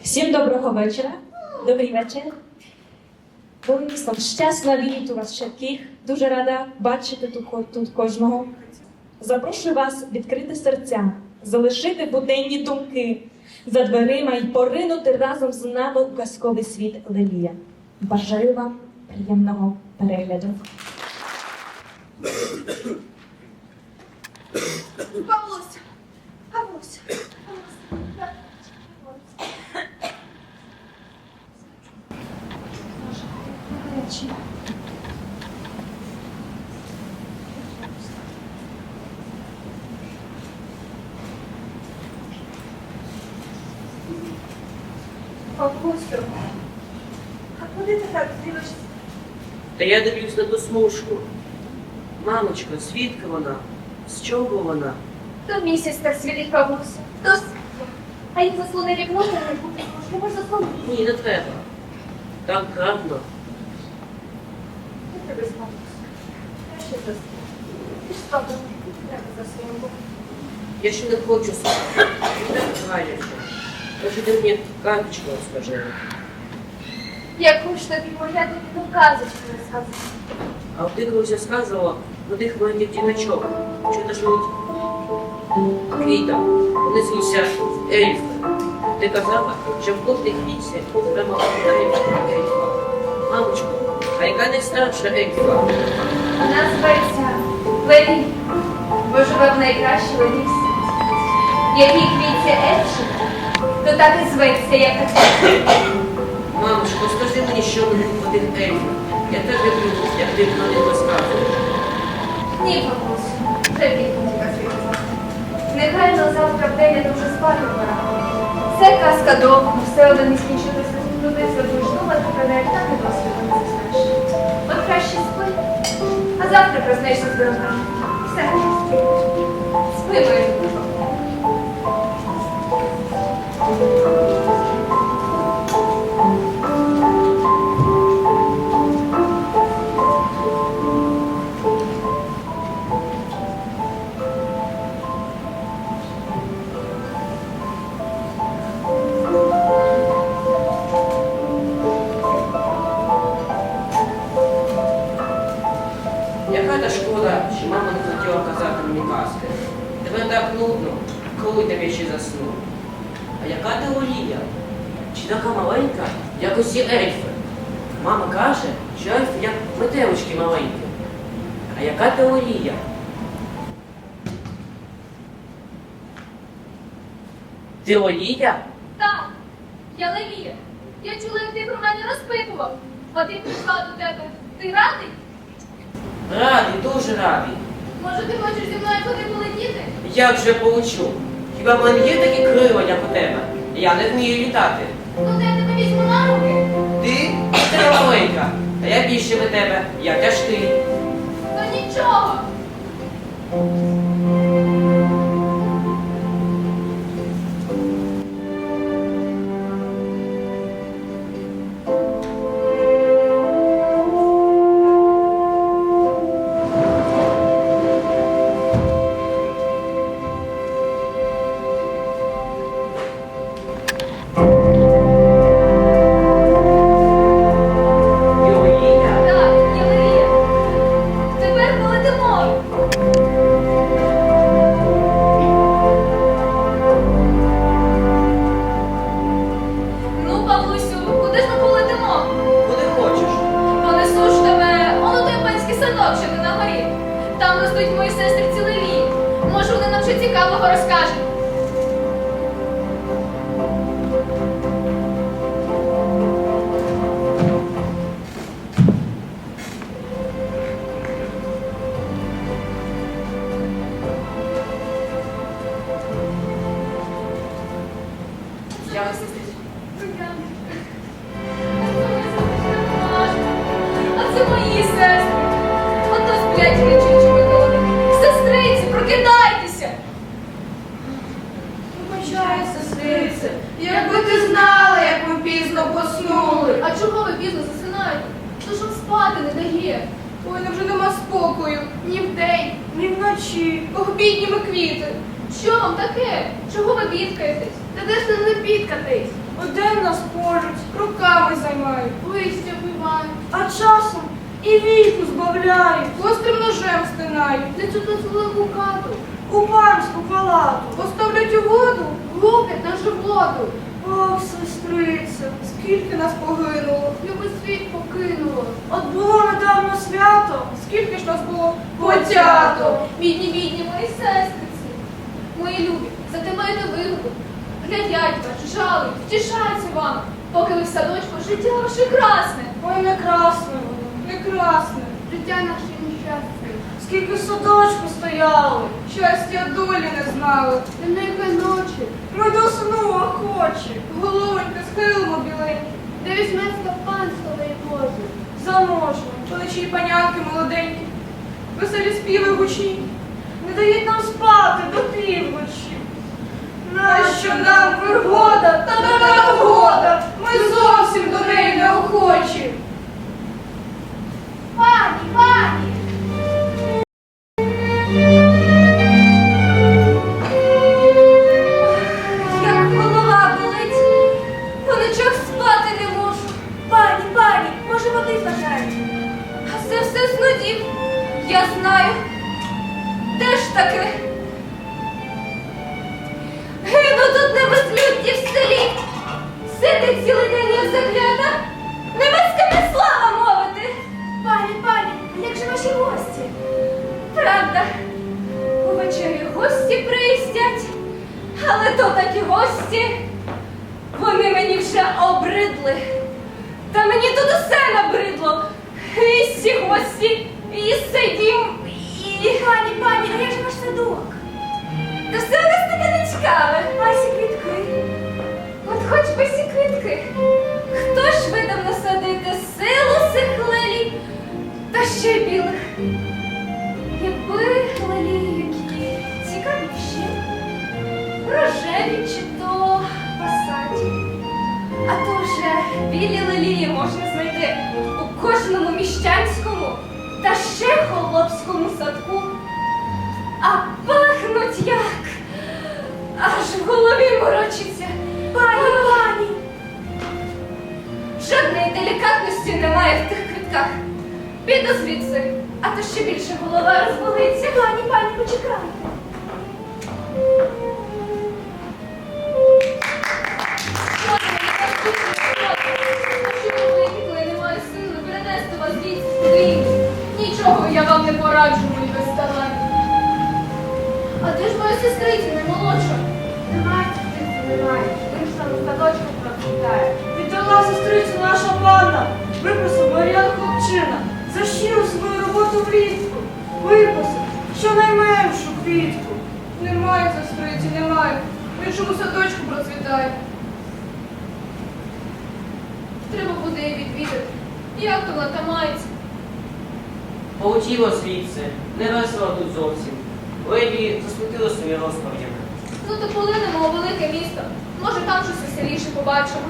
Всім доброго вечора. Добрий вечір. Був щасна вітати вас всіх. Дуже рада бачити тут, кожного. Запрошую вас відкрити серця, залишити буденні думки за дверима і поринути разом з нами у казковий світ Лелія. Бажаю вам приємного перегляду. Павлуся, Павлуся, Павлуся. Павлусю, а куди ти так дивишся? Та я дивлюсь на ту смужку. Мамочко, звідки вона? З чого вона? То місяць так світить Павлуся, то світло. А як заслони вікно, то не буде, не заслонити. Ні, не треба. Так гарно. Не треба спавнуся. Краще заснути. Ти ж не треба заснути. Я ще не хочу спати. Не. Може, ти мені карточку розкажи. Яку ж тобі моя тобі ну казочку розказати? А ти колись розказувала про тих маленьких діточок. Що ти ж мені квіта. Вони звуться ельфи. Ти казала, що в кожній квітці прямо ельфа. Мамочко, а яка найстарша ельфа? Вона зветься Лелі, бо живе в найкращій лелі в світі. Який квітці Ельчик, то так і зветься, як така. Мамочко, скажи мені, що про тих ельфів. Я теж люблю, як ти про них розказуєш. Ні, бабусю, вже відповідь казала. Нехай на завтра в день я дуже спати пора. Це казка довга, все одно не скінчилося. Туди будеш думати про неї, так і досвіду не заснеш. От краще спи, а завтра проснешся здорова. Все, спи, моя коли тебе ще засну. А яка ти Олія? Чи така маленька, як усі ельфи? Мама каже, що ельфи як метелички маленькі. А яка ти Олія? Ти Олія? Так, я Левія. Я чула, як ти про мене розпитував. А ти прийшла до тебе. Ти радий? Радий, дуже радий. Може, ти хочеш зі мною куди полетіти? Як же получу? Хіба в мене є такі крила, як у тебе? Я не вмію літати. Ну, де я тебе візьму на руки? Ти? Ти маленька, а я більше від тебе, я тяжкий. Ну нічого. Цікавого розкажуть. Спати не дає. Ой, ну вже нема спокою. Ні вдень, ні вночі. Ох, бідні ми квіти. Що вам таке? Чого ви бідкаєтесь? Та де ж нам не бідкатись? Один нас поруч, руками займають, Листя вбивають, а часом і віку збавляють, гострим ножем стинають, не цю злову хату, у панську палату. поставлять у воду, луплять на животу. Ох, сестриця, скільки нас погинуло. Любий світ покинуло. От було недавно свято, Скільки ж нас було Потято. Бідні, бідні мої сестриці, мої любі, зате маєте вигоду. Глядять вас, жалують, втішаються вам, поки ви в садочку життя ваше красне. ой, не красне воно, не красне. Життя наше. Скільки в садочку стояли, щастя долі не знали. Тенека ночі, Ми до сну охочі, головонька схилимо біленькі, де візьметься панської Боже. заможні, плечі панянки молоденькі, веселі співи гучні, не дають нам спати до півночі. Нащо нам вигода та така вгода? Ми зовсім до неї не охочі. Пані, пані! Всі гості, і сидім, і. Пані, пані, а як же ваш садок? Та все у нас таке нецікаве. А сі квітки? От хоч би сі квітки. Хто ж видав насадити силу сих лелій, та ще білих. Якби лелії які цікавіші, рожеві чи то пасаті. А то вже білі лелії можна знайти у кожному міщанському та ще холопському садку. А пахнуть як. Аж в голові морочиться. Пані, пані! Жодної делікатності немає в тих квитках. Піду звідси, а то ще більше голова розболиться. Пані, пані, почекайте. Я вам не пораджу, мої безталанні. А де ж моя сестриця наймолодша? Немає сестриці, немає. Вийшла на садочку процвітає. Віддала сестрицю наша панна, виписав Мар'ян хлопчина, за щиру свою роботу влітку. Виписав щонайменшу квітку. Немає сестриці, немає. В іншому садочку процвітає. Треба буде її відвідати. Як то вона там мається? Полетіло звідси, не весело тут зовсім. Леді засмутило свої розповідями. Ну то полинемо у велике місто. Може там щось веселіше побачимо.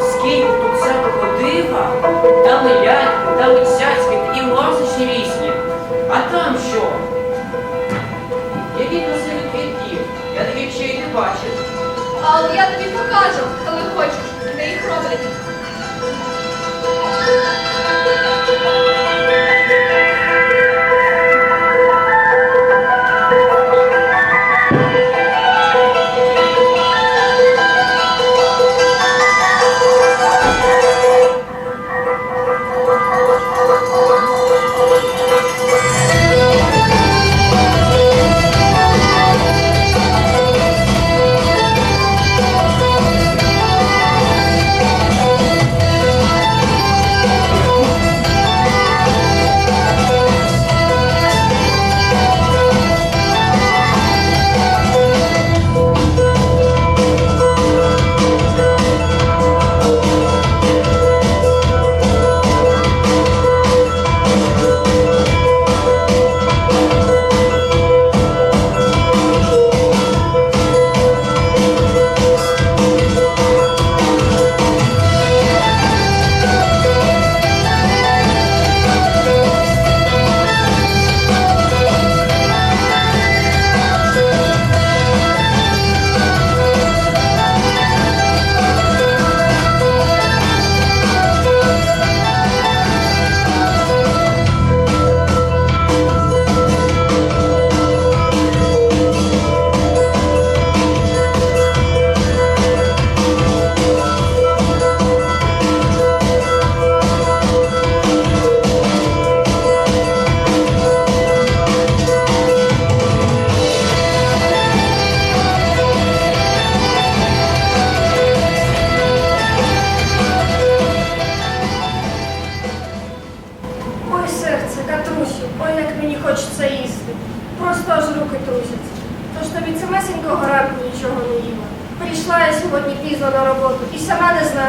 Скільки тут всякого дива, там і Але я тобі покажу, коли хочеш, де їх роблять.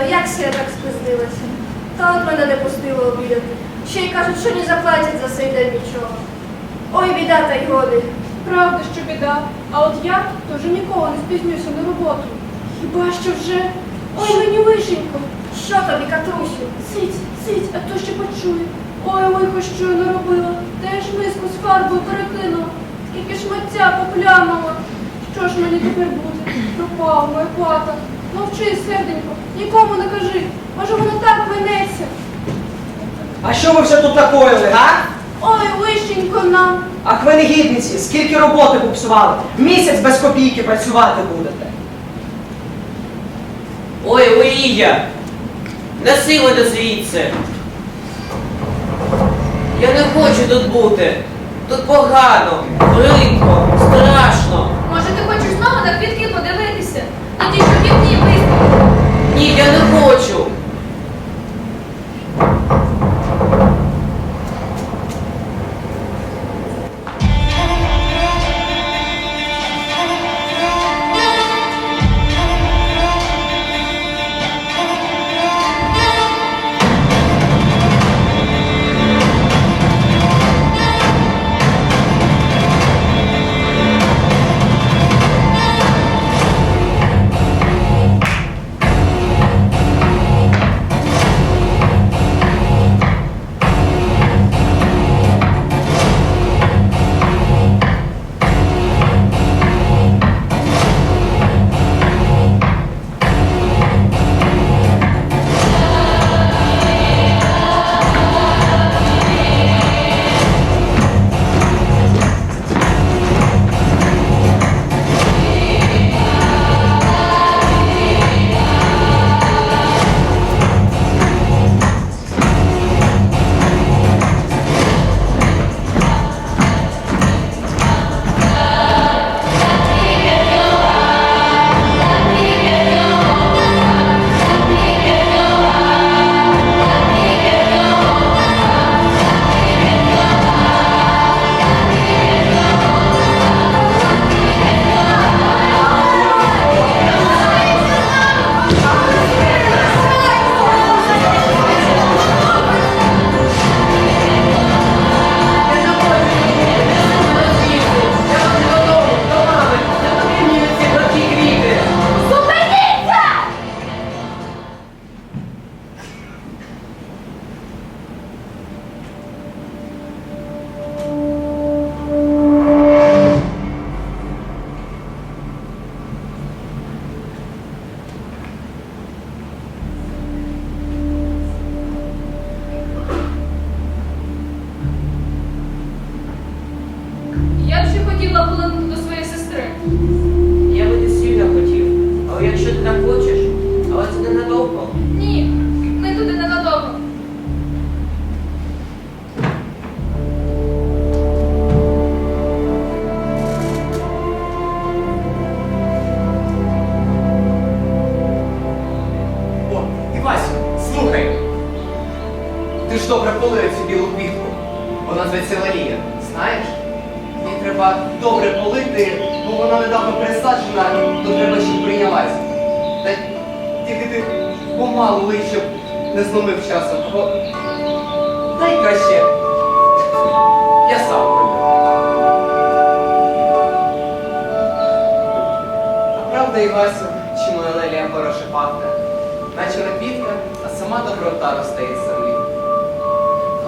Як це так спізнилася. Та от мене не пустило обідати. Ще й кажуть, що не заплатять за цей день нічого. Ой, біда та й годи. Правда, що біда. А от я то вже ніколи не спізнюся на роботу. Хіба що вже. Ой, мені лишенько. Що тобі, Катрусю? Сидь, сидь, а то ще почує. Ой, ой, що я наробила. Теж миску з фарбою перекинула. Скільки шмаття поплянула. Що ж мені тепер буде? Пропав моя плата. Мовчи, серденько, нікому не кажи. Може воно так минеться. А що ви вже тут накоїли, га? Ой, лишенько нам. Ах ви негідниці, скільки роботи попсували. Місяць без копійки працювати будете. Ой, Олія! Неси мене звідси! Я не хочу тут бути. Тут погано, бридко, страшно. Може, ти хочеш знову на квітки ті, що? Ні, я не хочу. Добре полив цю білу квітку. Вона зветься Лалія. Знаєш? Її треба добре полити, бо вона недавно пересаджена, то треба, щоб прийнялась. Та тільки ти помалу лий, щоб не зломив часом. Бо... Дай краще. Я сам пройду. А правда, Івасю, чи моя лелія хороше пахне? Наче не квітка, а сама доброта землі.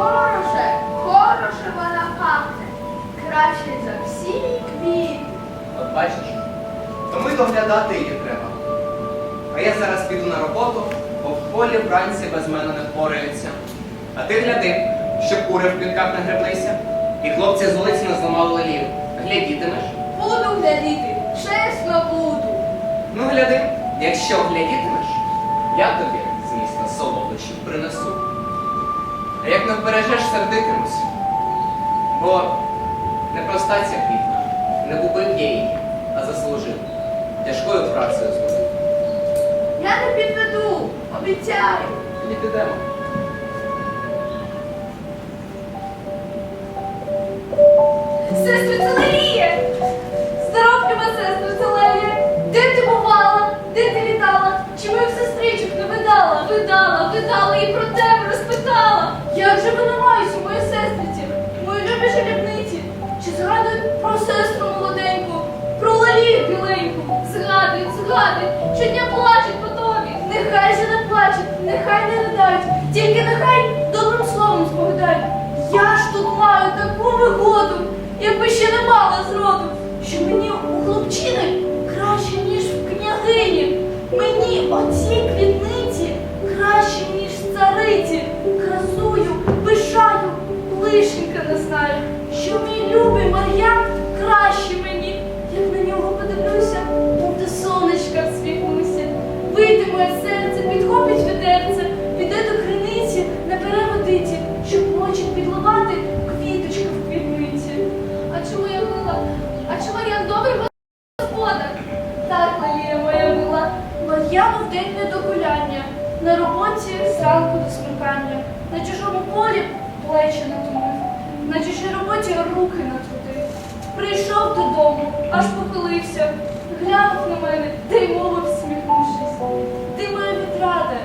Хороше, хороше вона пахне. Краще за всі квіти. От бачиш, тому й доглядати її треба. А я зараз піду на роботу, бо в полі вранці без мене не впораються. А ти гляди, щоб кури в квітках не греблися, і хлопці з вулиці не зламали лалів. Глядітимеш? Буду глядіти, чесно буду. Ну гляди, якщо глядітимеш, я тобі з міста солодощів принесу. А як не вбережеш, сердитимусь. Бо непроста ця квітка, не купив я її, а заслужив. Тяжкою працею зробив. Я не підведу, обіцяю. Тоді підемо. Сестриця Лелія! Як же ви намаюся, мої сестриці, мої любі жалібниці? Чи згадують про сестру молоденьку, про Лалію біленьку? Згадують, згадують, щодня плачуть по тобі. Нехай же не плачуть, нехай не ридають, тільки нехай добрим словом спогадають. Я ж тут маю таку вигоду, якби ще не мала зроду, що мені у хлопчини краще, ніж в княгині. Мені оці квітниці краще, ніж цариці. Красую, лишенька не знаю, що мій любий Мар'ян краще мені, як на нього подивлюся, мов до сонечка всміхнуся. Вийде моє серце, підхопить вітерце, піде до криниці, набере водиці, щоб ночі підливати квіточка в квітниці. А чому я мила? А чому я добрий господар? Так, Лалія моя мила, Мар'яну в день не до гуляння, на роботі зранку до смикання, на чужому полі плечі натомив, на чужій роботі руки натрудив. Прийшов додому, аж похилився, глянув на мене, та й мовив, сміхнувшись. Ти моя відрада,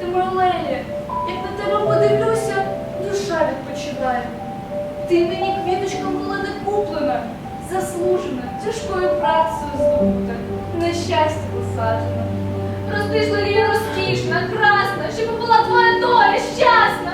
ти моя леля, як на тебе подивлюся, душа відпочиває. Ти мені квіточка була не куплена, заслужена, тяжкою працею здобута, на щастя посаджена. Рости ж розкішна, красна, щоб була твоя доля щасна.